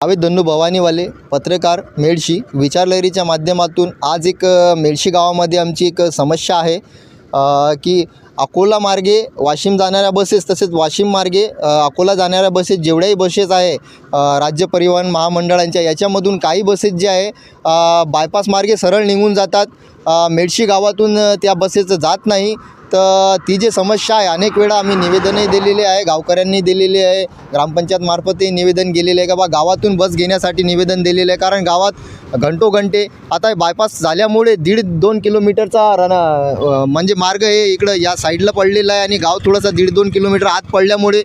आवेद दन्नू भवानीवाले पत्रकार मेडशी विचारलहरीच्या माध्यमातून आज एक मेडशी गावामध्ये आमची एक समस्या आहे की अकोला मार्गे वाशिम जाणाऱ्या बसेस तसेच वाशिम मार्गे अकोला जाणाऱ्या बसेस जेवढ्याही बसेस आहे राज्य परिवहन महामंडळांच्या याच्यामधून काही बसेस जे आहे बायपास मार्गे सरळ निघून जातात. मेडशी गावातून त्या बसेस जात नाही. तर ती जी समस्या आहे अनेक वेळा आम्ही निवेदनही दिलेले आहे गावकऱ्यांनी दिलेली आहे ग्रामपंचायत मार्फतही निवेदन गेलेले आहे का बा गावातून बस घेण्यासाठी निवेदन दिलेलं आहे. कारण गावात घंटोघंटे आता बायपास झाल्यामुळे दीड दोन किलोमीटरचा रन म्हणजे मार्ग हे इकडं या साईडला पडलेला आहे आणि गाव थोडंसं दीड दोन किलोमीटर आत पडल्यामुळे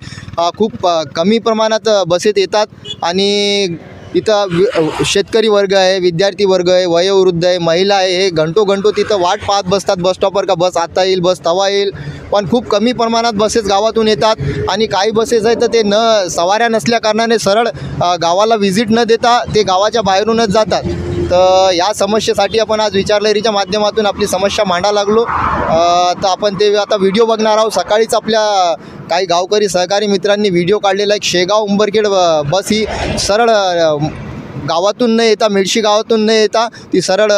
खूप कमी प्रमाणात बसेत येतात आणि इथं वि शेतकरी वर्ग आहे विद्यार्थी वर्ग आहे वयोवृद्ध आहे महिला आहे हे घंटो घंटो तिथं वाट पाहत बसतात बस स्टॉपवर का बस आता येईल बस तवा येईल. पण खूप कमी प्रमाणात बसेस गावातून येतात आणि काही बसेस आहेत तर ते न सवाऱ्या नसल्याकारणाने सरळ गावाला व्हिजिट न देता ते गावाच्या बाहेरूनच जातात. तर या समस्येसाठी आपण आज विचारलहरीच्या माध्यमातून आपली समस्या मांडा लागलो. तर आपण ते आता व्हिडिओ बघणार आहोत. सकाळीच आपल्या काही गावकरी सहकारी मित्रांनी व्हिडिओ काढलेला एक शेगाव उंबरखेड बस ही सरळ गावातून न येता मेडशी गावातून न येता ती सरळ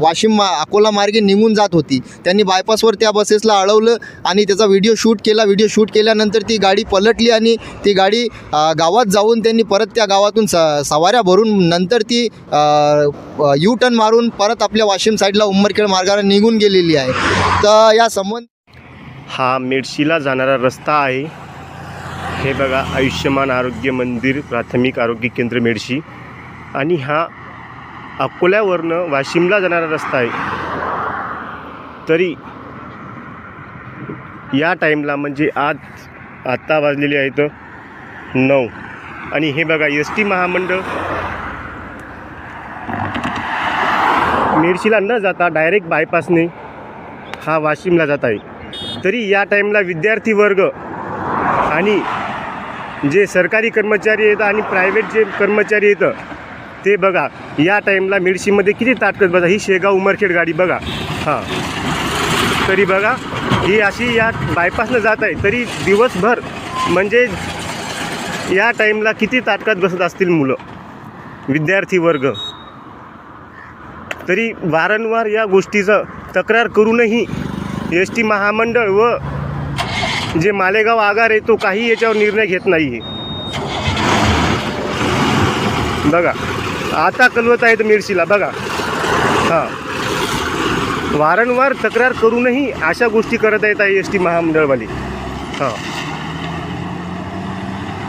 वाशिम मा अकोला मार्गे निघून जात होती. त्यांनी बायपासवर त्या बसेसला अडवलं आणि त्याचा व्हिडिओ शूट केला. व्हिडिओ शूट केल्यानंतर ती गाडी पलटली आणि ती गाडी गावात जाऊन त्यांनी परत त्या गावातून स सवाऱ्या भरून नंतर ती यू टर्न मारून परत आपल्या वाशिम साईडला उंबरखेड मार्गाला निघून गेलेली आहे. तर या संबंध हा मेडशीला जाणारा रस्ता आहे. हे बघा आयुष्यमान आरोग्य मंदिर प्राथमिक आरोग्य केंद्र मेडशी. आणि हा अकोल्यावरनं वाशिमला जाणारा रस्ता आहे. तरी या टाईमला म्हणजे आज आत्ता वाजलेले आहेत नऊ. आणि हे बघा एस टी महामंडळ मेडशीला न जाता डायरेक्ट बायपासने हा वाशिमला जात आहे. तरी या टाईमला विद्यार्थी वर्ग आणि जे सरकारी कर्मचारी आहेत आणि प्रायव्हेट जे कर्मचारी आहेत ते बघा या टाईमला मिरशीमध्ये किती ताटकत बघा ही शेगाव उमरखेड गाडी बघा. हां. तरी बघा ही अशी या बायपासनं जात आहे तरी दिवसभर म्हणजे या टाईमला किती ताटकात बसत असतील मुलं? विद्यार्थी वर्ग. तरी वारंवार या गोष्टीचं तक्रार करूनही एस टी महामंडळ व जे मालेगाव आगार आहे तो काही याच्यावर निर्णय घेत नाही आहे बघा. आता कलवत आहेत मिरशीला बघा. हां. वारंवार तक्रार करूनही अशा गोष्टी करत आहेत एस टी महामंडळवाली. हां.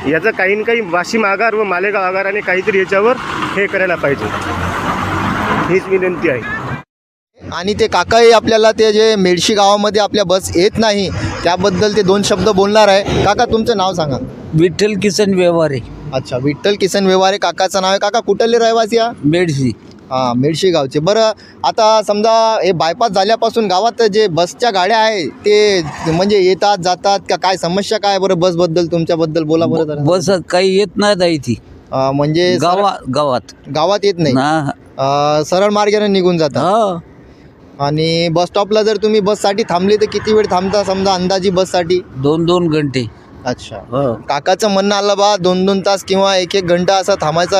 याचं काही ना काही वाशिम आगार व मालेगाव आगाराने काहीतरी याच्यावर हे करायला पाहिजे. हीच विनंती आहे. आणि ते काकाही आपल्याला ते जे मेडशी गावामध्ये आपल्या बस येत नाही त्याबद्दल ते दोन शब्द बोलणार आहे. काका तुमचं नाव सांगा. विठ्ठल किसन व्यवहारे. अच्छा विठ्ठल किसन व्यवहारे काकाचं नाव आहे. काका कुठले रहिवासी हा मेडसी हां मेडशी गावचे. बरं आता समजा हे बायपास झाल्यापासून गावात जे बसच्या गाड्या आहे ते म्हणजे येतात जातात का? काय समस्या काय बरं बसबद्दल तुमच्याबद्दल बोला बरं जरा. बस काही येत नाही आहे ती अं, म्हणजे सरळ- गावा गावात. गावात येत नाही. अं, सरळ मार्गाने निघून जातात हा. आणि बस स्टॉपला जर तुम्ही बससाठी थांबले तर किती वेळ थांबता? समजा अंदाजी बससाठी दोन दोन घंटे. अच्छा. हो. काकाचं म्हणणं आलं बा दोन दोन तास किंवा एक एक घंटा असा थांबायचा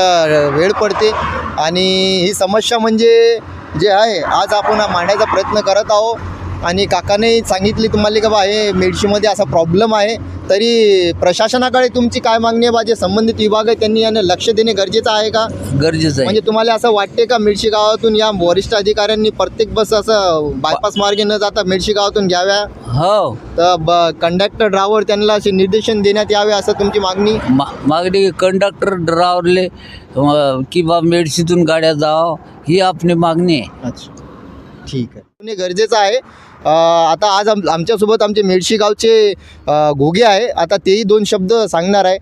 वेळ पडते. आणि ही समस्या म्हणजे जे आहे आज आपण मांडायचा प्रयत्न करत आहोत. आणि काकाने सांगितली तुम्हाला का बा हे मेडशीमध्ये असा प्रॉब्लेम आहे. तरी प्रशासनाकडे तुमची काय मागणी आहे बा जे संबंधित विभाग आहे त्यांनी याने लक्ष देणे गरजेचं आहे का? गरजेचं आहे. म्हणजे तुम्हाला असं वाटते का मेडशी गावातून या वरिष्ठ अधिकाऱ्यांनी प्रत्येक बस असं बायपास मार्गे न जाता मेडशी गावातून घ्याव्या? हो. तर ब कंडक्टर ड्रायव्हर त्यांना असे निर्देशन देण्यात यावे असं तुमची मागणी? मा मागणी कंडक्टर ड्रायव्हरले की बा मेडसीतून गाड्या जावं ही आपली मागणी आहे. अच्छा. ठीक आहे. हे गरजेचं आहे. आता आज आम आमच्यासोबत आमचे मेडशी गावचे घोगे आहे. आता तेही दोन शब्द सांगणार आहे.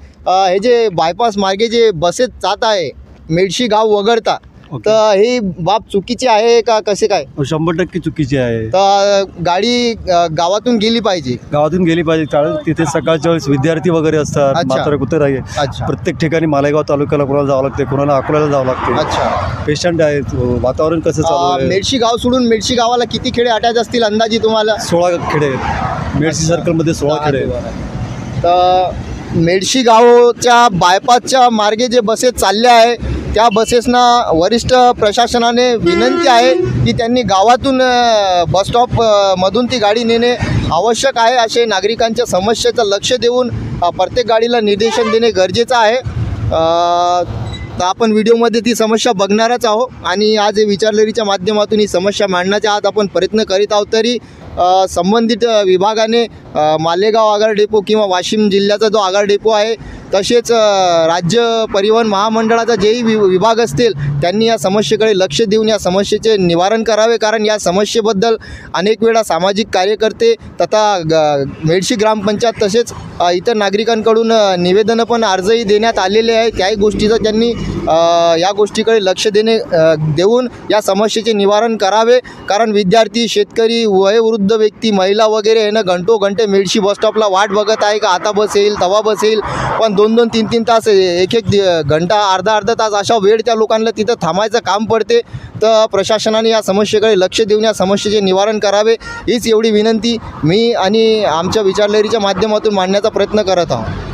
हे जे बायपास मार्गे जे बसेस जात आहे मेडशी गाव वगळता तर ही बाब चुकीची आहे का कसे काय? शंभर टक्के चुकीची आहे. तर गाडी गावातून गेली पाहिजे. गावातून गेली पाहिजे. कारण तिथे सकाळच्या वेळेस विद्यार्थी वगैरे असतात. म्हातारे कुठे आहे प्रत्येक ठिकाणी मालेगाव तालुक्याला कोणाला जावं लागते कोणाला अकोल्याला जावं लागते अच्छा. पेशंट आहेत वातावरण कसं चालू मेडशी गाव सोडून मेडशी गावाला किती खेडे अटॅच असतील अंदाजी तुम्हाला? सोळा खेडे आहेत. मेडसी सर्कलमध्ये सोळा खेडे आहेत. तर मेडशी गावच्या बायपासच्या मार्गे जे बसेस चालल्या आहे त्या बसेसना वरिष्ठ प्रशासनाने विनंती आहे की त्यांनी गावातून बसस्टॉपमधून ती गाडी नेणे आवश्यक आहे असे नागरिकांच्या समस्येचं लक्ष देऊन प्रत्येक गाडीला निर्देशन देणे गरजेचं आहे. तर आपण व्हिडिओमध्ये ती समस्या बघणारच आहोत आणि आज हे माध्यमातून ही समस्या मांडण्याचा आज आपण प्रयत्न करीत आहोत तरी संबंधित विभागाने मालेगाव आगार डेपो किंवा वाशिम जिल्ह्याचा जो आगार डेपो आहे तसेच राज्य परिवहन महामंडळाचा जेही वि विभाग असतील त्यांनी या समस्येकडे लक्ष देऊन या समस्येचे निवारण करावे. कारण या समस्येबद्दल अनेक वेळा सामाजिक कार्यकर्ते तथा ग मेडशी ग्रामपंचायत तसेच इतर नागरिकांकडून निवेदनं पण अर्जही देण्यात आलेले आहे. त्याही गोष्टीचं त्यांनी या गोष्टीकडे लक्ष देणे देऊन या समस्येचे निवारण करावे. कारण विद्यार्थी शेतकरी वयोवृद्ध वृद्ध व्यक्ती महिला वगैरे आहे ना घंटो घंटे मेडशी बसस्टॉपला वाट बघत आहे का? आता बस येईल तवा बस येईल. पण दोन दोन तीन तीन तास एक एक घंटा अर्धा अर्धा तास अशा वेळ त्या लोकांना तिथं थांबायचं काम पडते. तर प्रशासनाने या समस्येकडे लक्ष देऊन या समस्येचे निवारण करावे. हीच एवढी विनंती मी आणि आमच्या विचारलहरीच्या माध्यमातून मांडण्याचा प्रयत्न करत आहोत.